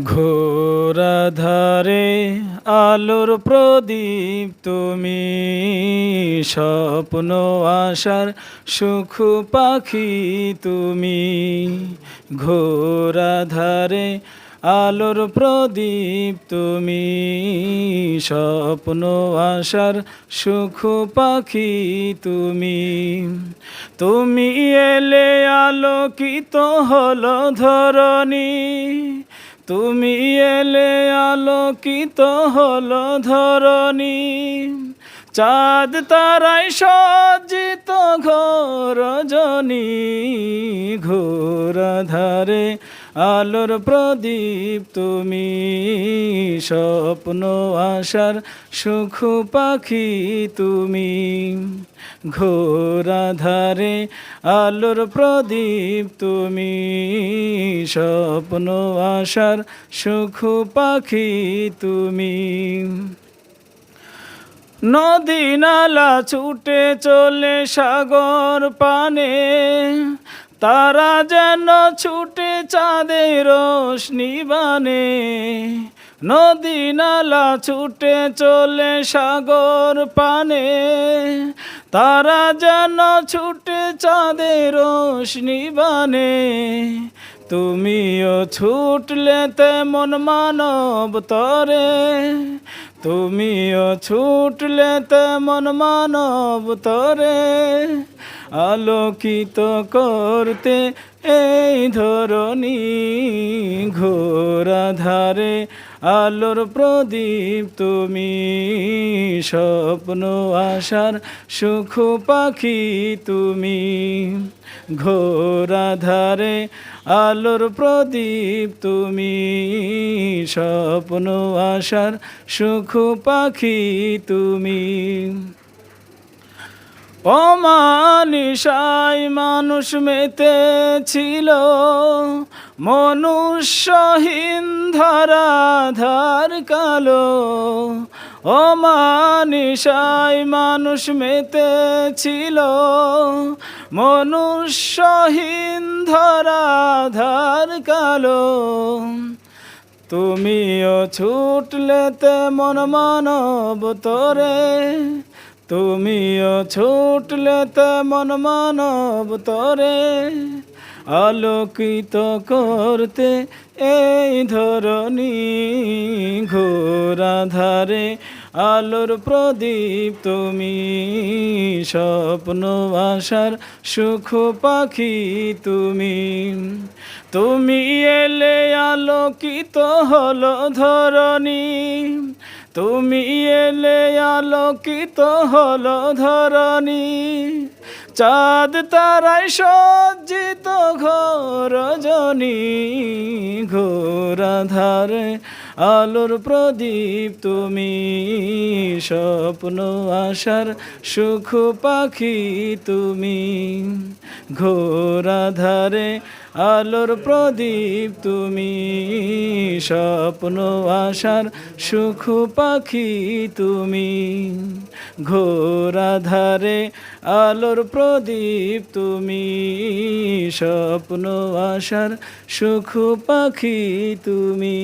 ঘোরাধারে আলোর প্রদীপ, তুমি স্বপ্ন আশার সুখ পাখি, তুমি ঘোরাধারে আলোর প্রদীপ, তুমি স্বপ্ন আশার সুখ পাখি, তুমি তুমি এলে আলোকিত হলো ধরণী। তুমি এলে আলোকিত হলো ধরণী। চাঁদ তারাই সজ্জিত ঘোর জনী ঘোর ধারে আলোর প্রদীপ তুমি স্বপ্ন আশার সুখ পাখি তুমি। ঘোরা ধারে আলোর প্রদীপ তুমি স্বপ্ন আশার সুখ পাখি তুমি। নদী নালা ছুটে চলে সাগর পানে তারা যেন ছুটে চাঁদের রোশনি বানে, নদী নালা ছুটে চলে সাগর পানে। তারা যেন ছুটে চাঁদের রোশনি বানে, তুমিও ছুটলে তেমন মানব তরে। তুমিও ছুটলে তেমন মানব তরে। আলোকিত করতে এই ধরনী ঘোরা ধারে আলোর প্রদীপ তুমি স্বপ্ন আশার সুখ পাখি তুমি ঘোরা ধারে আলোর প্রদীপ তুমি স্বপ্ন আশার সুখ পাখি তুমি অমানিসাই মানুষ মেতে ছিল মনুষ্যহীন ধরাধার কালো। অমানিসাই মানুষ মেতে ছিল মনুষ্যহীন ধরাধার কালো। তুমিও ছুটলে তেমন মানব তোরে। তুমিও ছুটলে তেমন মানব তরে, আলোকিত করতে এই ধরনী ঘোরা ধারে আলোর প্রদীপ তুমি স্বপ্ন আসার সুখ পাখি তুমি। তুমি এলে আলোকিত হলো ধরনী তুমি এলে আলোকিত হলো ধরণী। চাঁদ তারাই সজ্জিত ঘোর জনী ঘোরা ধারে আলোর প্রদীপ, তুমি স্বপ্ন আশার সুখ পাখি, তুমি ঘোরা ধারে আলোর প্রদীপ তুমি, স্বপ্ন, আশার সুখ পাখি তুমি। ঘোরা ধারে আলোর প্রদীপ তুমি, স্বপ্ন, আশার সুখ পাখি তুমি।